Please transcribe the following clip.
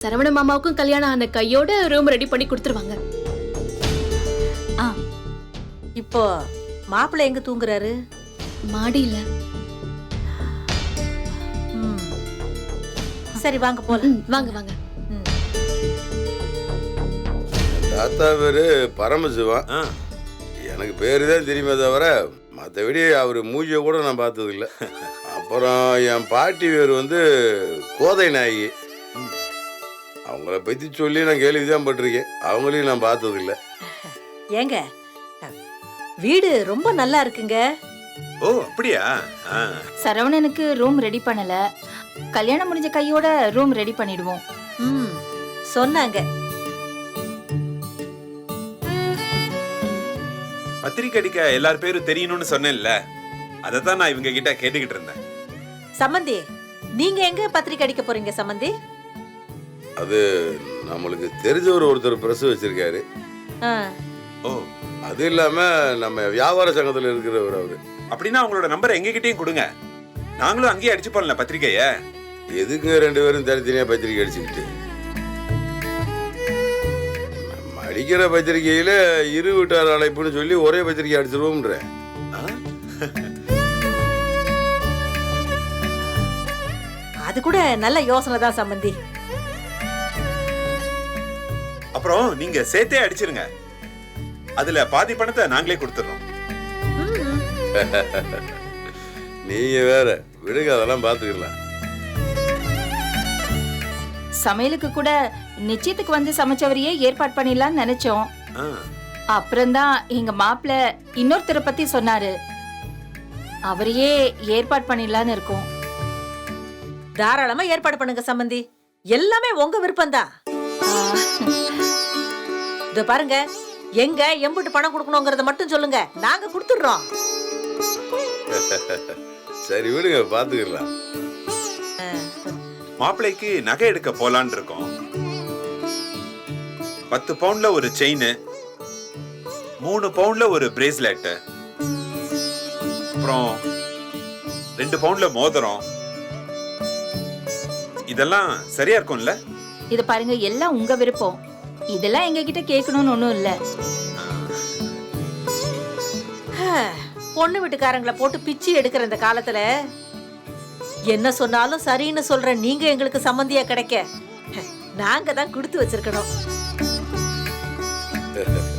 சரவண மாமாவுக்கும் கல்யாணம் ஆன கையோட ரூம் ரெடி பண்ணி கொடுத்துருவாங்க. ஆ இப்போ மாப்பிள்ளை எங்க தூங்குறாரு? மாடியில. ம். சரி வாங்க போலாம். ம், வாங்க வாங்க. ம். தாத்தா பேரு பரமசிவம் ஆ, எனக்கு பேரு தான் தெரியுமே தவிர மற்றபடி அவர் மூஞ்சியை கூட நான் பார்த்ததில்ல. அப்புறம் என் பாட்டி பேர் வந்து கோதை நாயகி. அவங்கள பற்றி சொல்லி நான் கேள்வி தான் பட்டிருக்கேன். அவங்களையும் நான் பார்த்ததில்ல. ஏங்க வீடு ரொம்ப நல்லா இருக்குங்க. ஓ அப்படியா? ஆ, சரவணனுக்கு ரூம் ரெடி பண்ணல. கல்யாணம் முடிஞ்ச கையோட ரூம் ரெடி பண்ணிடுவோம். ம் சொன்னாங்க. பத்திரிக்கை அடிக்க எல்லார் பேரும் தெரியணும்னு சொன்னேன்ல. அதை தான் நான் இவங்க கிட்ட கேட்டுக்கிட்டு இருந்தேன். சம்மந்தி நீங்க எங்க பத்திரிக்கை அடிக்க போறீங்க சம்மந்தி அது நம்மளுக்கு தெரிஞ்சவர் ஒருத்தர் ப்ரெஸ் வச்சிருக்காரு. ஆ, ஓ அது இல்லாமல் நம்ம வியாபார சங்கத்தில் இருக்கிறவர் அவர். அப்படின்னா உங்களோட நம்பர் எங்ககிட்டயும் கொடுங்க. நாங்களும் அங்கேயே அடிச்சு போடல பத்திரிக்கைய. எதுக்கு ரெண்டு பேரும் தனித்தனியாக பத்திரிக்கை அடிச்சுக்கிட்டு? நம்ம அடிக்கிற பத்திரிக்கையில் இரு வீட்டார் அழைப்புன்னு சொல்லி ஒரே பத்திரிக்கை அடிச்சிருவோம்ன்றேன் அது கூட நல்ல யோசனை தான் சம்மந்தி அப்புறம் நீங்க சேர்த்தே அடிச்சிருங்க. அதுல பாதி பணத்தை நாங்களே கொடுத்துறோம். ம், நீங்கள் வேற விடுங்க அதெல்லாம் பார்த்துக்கலாம் சமையலுக்கு கூட நிச்சயத்துக்கு வந்து சமைச்சவரையே ஏற்பாடு பண்ணிடலாம்னு நினைச்சோம். அப்புறம்தான் எங்க மாப்பிள்ள இன்னொருத்தரை பத்தி சொன்னாரு. அவரையே ஏற்பாடு பண்ணிடலான்னு இருக்கோம். தாராளமா ஏற்பாடு பண்ணுங்க சம்மந்தி எல்லாமே உங்க விருப்பம்தான். இதோ பாருங்க. எங்க எம்புட்டு பணம் கொடுக்கணுங்கிறத மட்டும் சொல்லுங்க. நாங்க கொடுத்துடுறோம். சரி விடுங்க பாத்துக்கலாம் மாப்பிள்ளைக்கு நகை எடுக்க போலான்னு இருக்கோம். பத்து பவுண்ட்ல ஒரு செயின் மூணு பவுண்ட்ல ஒரு பிரேஸ்லெட் அப்புறம் ரெண்டு பவுண்ட்ல மோதிரம். இதெல்லாம் சரியா இருக்கும்ல? இதை பாருங்க எல்லாம் உங்க விருப்பம். இதெல்லாம் எங்க கிட்ட கேட்கணும்னு ஒண்ணும் இல்ல. பொண்ணு வீட்டுக்காரங்களை போட்டு பிச்சு எடுக்கிற இந்த காலத்துல என்ன சொன்னாலும் சரின்னு சொல்ற நீங்க எங்களுக்கு சம்மந்தியா கிடைக்க. நாங்க தான் கொடுத்து வச்சிருக்கணும்.